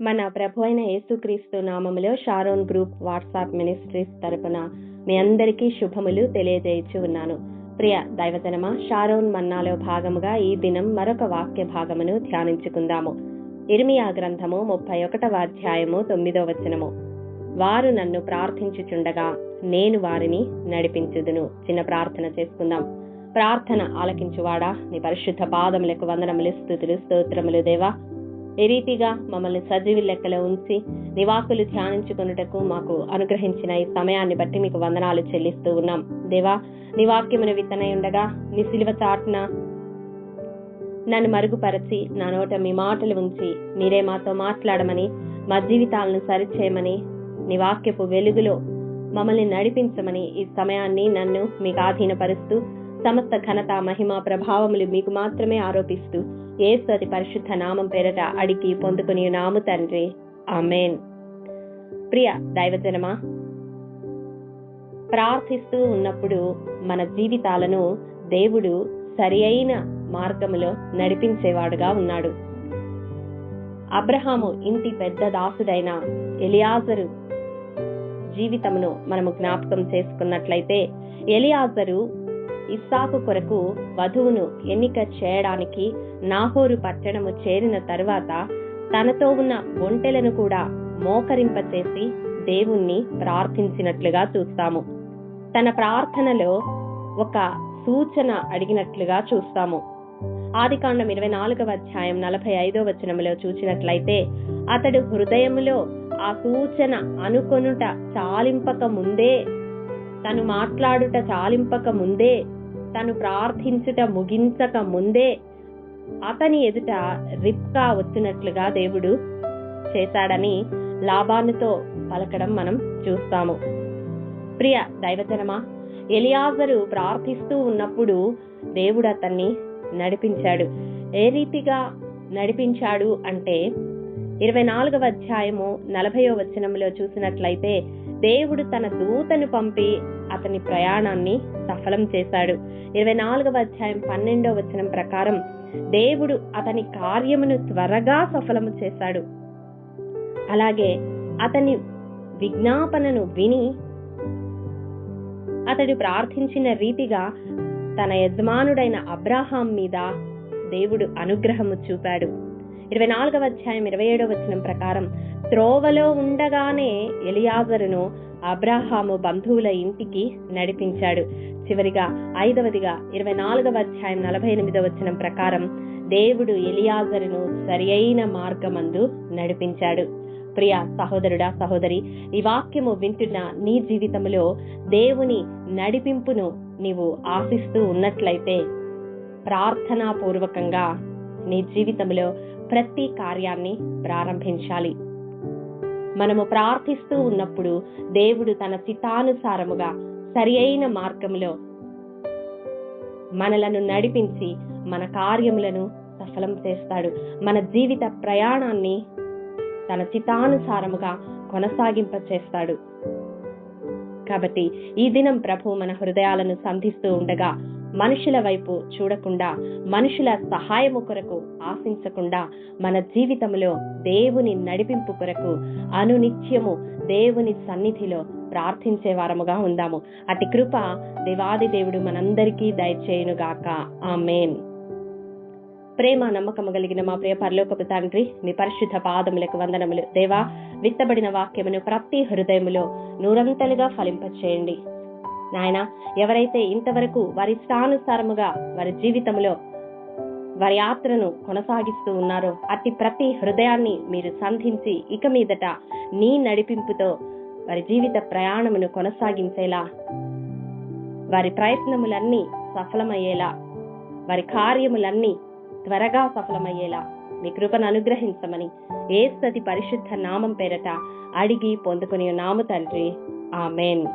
మన ప్రభు అయిన యేసుక్రీస్తు నామములో షారోన్ గ్రూప్ వాట్సాప్ మినిస్ట్రీస్ తరపున మీ అందరికీ శుభములు తెలియజేయచ్చు ఉన్నాను. ప్రియ దైవజనమా షారోన్ మన్నాలో భాగముగా ఈ దినం మరొక వాక్య భాగమును ధ్యానించుకుందాము. ఇర్మియా గ్రంథము ముప్పై ఒకటవ అధ్యాయము తొమ్మిదో వచనము. వారు నన్ను ప్రార్థించుచుండగా నేను వారిని నడిపించుదును. చిన్న ప్రార్థన చేసుకుందాం. ప్రార్థన ఆలకించువాడా? నీ పరిశుద్ధ పాదములకు వందనములు స్థుతులు స్తోత్రములు దేవా. ఏ రీతిగా మమ్మల్ని సజీవి లెక్కలో ఉంచి నివాకులు ధ్యానించుకున్నటకు మాకు అనుగ్రహించిన ఈ సమయాన్ని బట్టి మీకు వందనాలు చెల్లిస్తూ ఉన్నాం. దేవా నివాక్యమును విత్తనై ఉండగా నీ సిలువ చాటున నన్ను మరుగుపరచి నా నోట మీ మాటలు ఉంచి మీరే మాతో మాట్లాడమని మా జీవితాలను సరిచేయమని నీ వాక్యపు వెలుగులో మమ్మల్ని నడిపించమని ఈ సమయాన్ని నన్ను మీకు ఆధీనపరుస్తూ సమస్త ఘనత మహిమ ప్రభావములు మీకు మాత్రమే ఆరోపిస్తూ ఏసు పరిశుద్ధ నామం పేరట అడిగి పొందుకుని నాము తండ్రి. ఆమెన్. ప్రియ దైవజనమా ప్రార్థిస్తూ ఉన్నప్పుడు మన జీవితాలను దేవుడు సరి అయిన మార్గములో నడిపించేవాడుగా ఉన్నాడు. అబ్రహాము ఇంటి పెద్ద దాసుడైన ఎలియాజరు జీవితమును మనము జ్ఞాపకం చేసుకున్నట్లయితే ఎలియాజరు ఇస్సాకు కొరకు వధువును ఎన్నిక చేయడానికి నాహోరు పట్టణము చేరిన తరువాత తనతో ఉన్న ఒంటెలను కూడా మోకరింపచేసి దేవుణ్ణి ప్రార్థించినట్లుగా చూస్తాము. తన ప్రార్థనలో ఒక సూచన అడిగినట్లుగా చూస్తాము. ఆదికాండం ఇరవై నాలుగవ అధ్యాయం నలభై ఐదో వచనములో చూసినట్లయితే అతడు హృదయములో ఆ సూచన అనుకొనుట చాలింపక ముందే తను మాట్లాడుట చాలింపక ముందే తను ప్రార్థించుట ముగించక ముందే అతని ఎదుట రిప్కా వచ్చినట్లుగా దేవుడు చేశాడని లాభానుతో పలకడం మనం చూస్తాము. ప్రియ దైవజనమా ఎలియాజరు ప్రార్థిస్తూ ఉన్నప్పుడు దేవుడు అతన్ని నడిపించాడు. ఏ రీతిగా నడిపించాడు అంటే ఇరవై నాలుగవ అధ్యాయము నలభయో వచనంలో చూసినట్లయితే దేవుడు తన దూతను పంపి అతని ప్రయాణాన్ని సఫలం చేశాడు. ఇరవై నాలుగవ అధ్యాయం పన్నెండవ వచనం ప్రకారం దేవుడు అతని కార్యమును త్వరగా సఫలము చేశాడు. అలాగే అతని విజ్ఞాపనను విని అతడు ప్రార్థించిన రీతిగా తన యజమానుడైన అబ్రాహాం మీద దేవుడు అనుగ్రహము చూపాడు. ఇరవై నాలుగవ అధ్యాయం ఇరవై ఏడవ వచనం ప్రకారం త్రోవలో ఉండగానే ఎలియాజరును అబ్రాహాము బంధువుల ఇంటికి నడిపించాడు. చివరిగా ఐదవదిగా ఇరవై నాలుగవ అధ్యాయం నలభై ఎనిమిదవ వచనం ప్రకారం దేవుడు ఎలియాజరును సరియైన మార్గమందు నడిపించాడు. ప్రియ సహోదరుడా సహోదరి ఈ వాక్యము వింటున్న నీ జీవితంలో దేవుని నడిపింపును నీవు ఆశిస్తూ ఉన్నట్లయితే ప్రార్థనా పూర్వకంగా నీ జీవితంలో ప్రతి కార్యాన్ని ప్రారంభించాలి. మనము ప్రార్థిస్తూ ఉన్నప్పుడు దేవుడు తన చిత్తానుసారముగా సరి అయిన మార్గంలో మనలను నడిపించి మన కార్యములను సఫలం చేస్తాడు. మన జీవిత ప్రయాణాన్ని తన చిత్తానుసారముగా కొనసాగింప చేస్తాడు. కాబట్టి ఈ దినం ప్రభు మన హృదయాలను సంధిస్తూ ఉండగా మనుషుల వైపు చూడకుండా మనుషుల సహాయము కొరకు ఆశించకుండా మన జీవితంలో దేవుని నడిపింపు కొరకు అనునిత్యము దేవుని సన్నిధిలో ప్రార్థించే వారముగా ఉందాము. అతి కృప దేవాది దేవుడు మనందరికీ దయచేయునుగాక. ఆమెన్. ప్రేమ నమ్మకము కలిగిన మా ప్రియ పరలోకపు తండ్రి మీ పరిశుద్ధ పాదములకు వందనములు. దేవా విత్తబడిన వాక్యమును ప్రతి హృదయములో నూరంతలుగా ఫలింపచేయండి. నాయన ఎవరైతే ఇంతవరకు వారి ఇష్టానుసారముగా వారి జీవితంలో వారి యాత్రను కొనసాగిస్తూ ఉన్నారో అట్టి ప్రతి హృదయాన్ని మీరు సంధించి ఇక మీదట నీ నడిపింపుతో వారి జీవిత ప్రయాణమును కొనసాగించేలా వారి ప్రయత్నములన్నీ సఫలమయ్యేలా వారి కార్యములన్నీ త్వరగా సఫలమయ్యేలా మీ కృపను అనుగ్రహించమని ఏ సతి పరిశుద్ధ నామం పేరట అడిగి పొందుకుని నాము తండ్రి. ఆమెన్.